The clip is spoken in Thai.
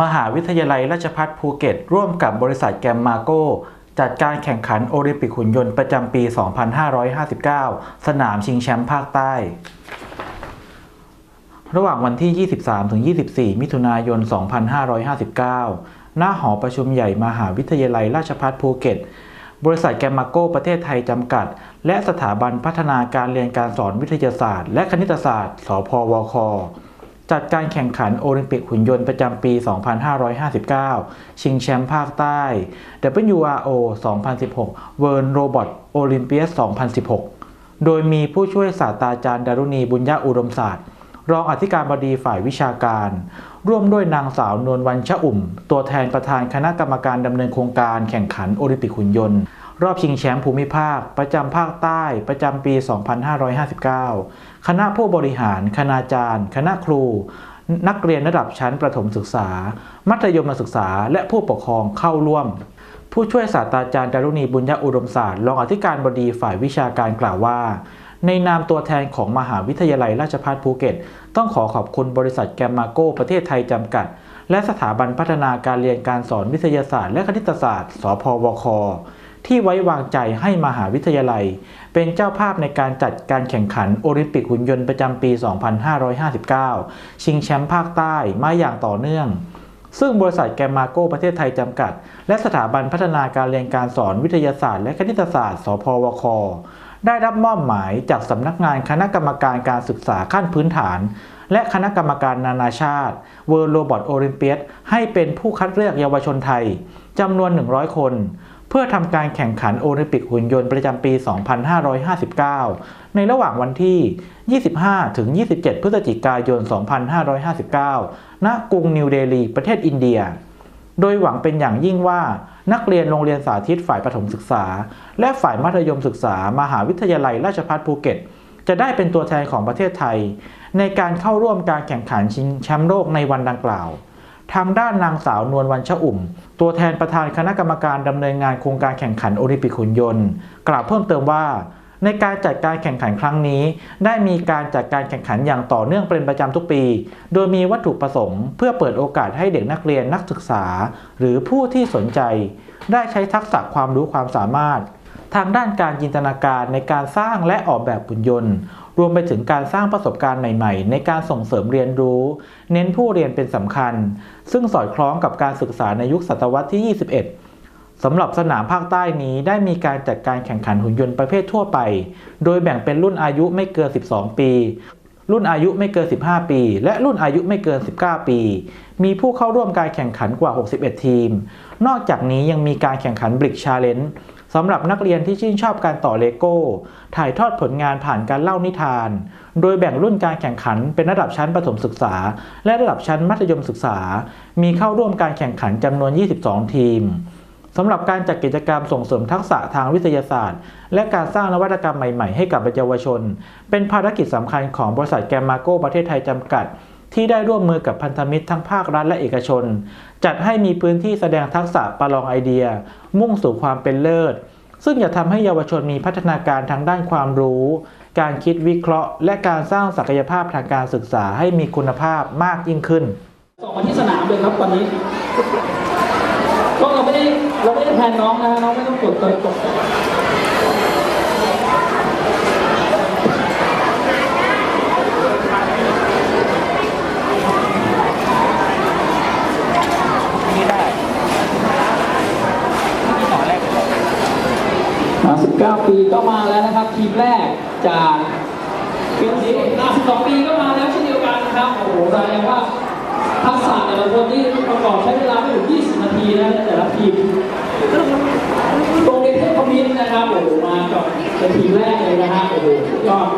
มหาวิทยาลัยราชภัฏภูเก็ต ร่วมกับบริษัทแกมมาโกจัดการแข่งขันโอลิมปิกหุ่นยนต์ประจำปี 2559 สนามชิงแชมป์ภาคใต้ ระหว่างวันที่ 23ถึง24 มิถุนายน 2559 หน้าหอประชุมใหญ่มหาวิทยาลัยราชภัฏภูเก็ต บริษัทแกมมาโกประเทศไทยจำกัด และสถาบันพัฒนาการเรียนการสอนวิทยาศาสตร์ และคณิตศาสตร์ สพวค จัดการแข่งขันโอลิมปิกหุ่นยนต์ประจำปี 2559 ชิงแชมป์ภาคใต้ WRO 2016 World Robot Olympiad 2016 โดยมีผู้ช่วยศาสตราจารย์ดารุณีบุญญาอุดมศาสตร์ รองอธิการบดีฝ่ายวิชาการ ร่วมด้วยนางสาวนวลวันชะอุ่ม ตัวแทนประธานคณะกรรมการดำเนินโครงการแข่งขันโอลิมปิกหุ่นยนต์ รอบชิงแชมป์ภูมิภาค ประจำภาคใต้ประจำปี 2559 คณะผู้บริหาร คณาจารย์ คณะครู นักเรียนระดับชั้นประถมศึกษา มัธยมศึกษา และผู้ปกครองเข้าร่วม ผู้ช่วยศาสตราจารย์ดารุณีบุญญาอุดมศาสตร์รองอธิการบดีฝ่ายวิชาการกล่าวว่าในนามตัวแทนของมหาวิทยาลัยราชภัฏภูเก็ต ต้องขอขอบคุณบริษัทแกมมาโก้ประเทศไทยจำกัด และสถาบันพัฒนาการเรียนการสอนวิทยาศาสตร์และคณิตศาสตร์ สพวค ที่ไว้วางใจให้มหาวิทยาลัย เป็นเจ้าภาพในการจัดการแข่งขันโอลิมปิกหุ่นยนต์ประจำปี 2559 ชิงแชมป์ภาคใต้มาอย่างต่อเนื่อง ซึ่งบริษัทแกมมาโกประเทศไทยจำกัด และสถาบันพัฒนาการเรียนการสอนวิทยาศาสตร์และคณิตศาสตร์ สพวค ได้รับมอบหมายจากสำนักงานคณะกรรมการการศึกษาขั้นพื้นฐานและคณะกรรมการนานาชาติ World Robot Olympiad ให้เป็นผู้คัดเลือกเยาวชนไทยจำนวน 100 คน เพื่อทำการแข่งขันโอลิมปิกหุ่นยนต์ประจำปี 2559 ในระหว่างวันที่ 25 ถึง 27 พฤศจิกายน 2559 ณ กรุงนิวเดลี ประเทศอินเดีย โดยหวังเป็นอย่างยิ่งว่านักเรียนโรงเรียนสาธิตฝ่ายประถมศึกษา และฝ่ายมัธยมศึกษามหาวิทยาลัยราชภัฏภูเก็ต จะได้เป็นตัวแทนของประเทศไทย ในการเข้าร่วมการแข่งขันชิงแชมป์โลกในวันดังกล่าว ทางด้านนางสาวนวลวันชะอุ่ม ตัวแทนประธานคณะกรรมการดำเนินงานโครงการแข่งขันโอลิมปิกหุ่นยนต์ กล่าวเพิ่มเติมว่า ในการจัดการแข่งขันครั้งนี้ ได้มีการจัดการแข่งขันอย่างต่อเนื่องเป็นประจำทุกปี โดยมีวัตถุประสงค์ เพื่อเปิดโอกาสให้เด็กนักเรียนนักศึกษา หรือผู้ที่สนใจ ได้ใช้ทักษะความรู้ความสามารถทางด้านการจินตนาการในการสร้างและออกแบบหุ่นยนต์ รวมไปถึงการสร้างประสบการณ์ใหม่ๆ ในการส่งเสริมเรียนรู้ เน้นผู้เรียนเป็นสำคัญ ซึ่งสอดคล้องกับการศึกษาในยุคศตวรรษที่ 21สำหรับสนามภาคใต้นี้ได้มีการจัดการแข่งขันหุ่นยนต์ประเภททั่วไป โดยแบ่งเป็นรุ่นอายุไม่เกิน 12 ปี รุ่นอายุไม่เกิน 15 ปี และรุ่นอายุไม่เกิน 19 ปี มีผู้เข้าร่วมการแข่งขันกว่า 61 ทีม นอกจากนี้ยังมีการแข่งขันบริกชาเลนจ์สำหรับนักเรียนที่ชื่นชอบการต่อเลโก้ ถ่ายทอดผลงานผ่านการเล่านิทาน โดยแบ่งรุ่นการแข่งขันเป็นระดับชั้นประถมศึกษา และระดับชั้นมัธยมศึกษา มีเข้าร่วมการแข่งขันจำนวน 22 ทีม สำหรับการจัดกิจกรรมส่งเสริมทักษะทางวิทยาศาสตร์ และการสร้างนวัตกรรมใหม่ๆ ให้กับเยาวชน เป็นภารกิจสำคัญของบริษัทแกมมาโกประเทศไทยจำกัด ที่ได้ร่วมมือกับพันธมิตรทั้งภาครัฐและเอกชน จัดให้มีพื้นที่แสดงทักษะประลองไอเดีย มุ่งสู่ความเป็นเลิศ ซึ่งจะทำให้เยาวชนมีพัฒนาการทางด้านความรู้ การคิดวิเคราะห์ และการสร้างศักยภาพทางการศึกษาให้มีคุณภาพมากยิ่งขึ้นส่งมาที่สนามเลยครับวันนี้ ไม่ได้เราไม่ได้แทนน้องนะน้องไม่ต้องกดเติมกดมา19 ปีก็มาแล้วนะครับ ทีมแรกจากปีนี้12 ปีก็มาแล้วเช่นเดียวกันนะครับโอ้โหแสดงว่า ทักษะแต่ละคนที่ประกอบใช้เวลาไม่ถึง 20 นาทีนะแต่ละทีมโรงเรียนเทพมิตรนะครับโอ้โหมากับเป็นทีมแรกเลยนะฮะโอ้โหยอด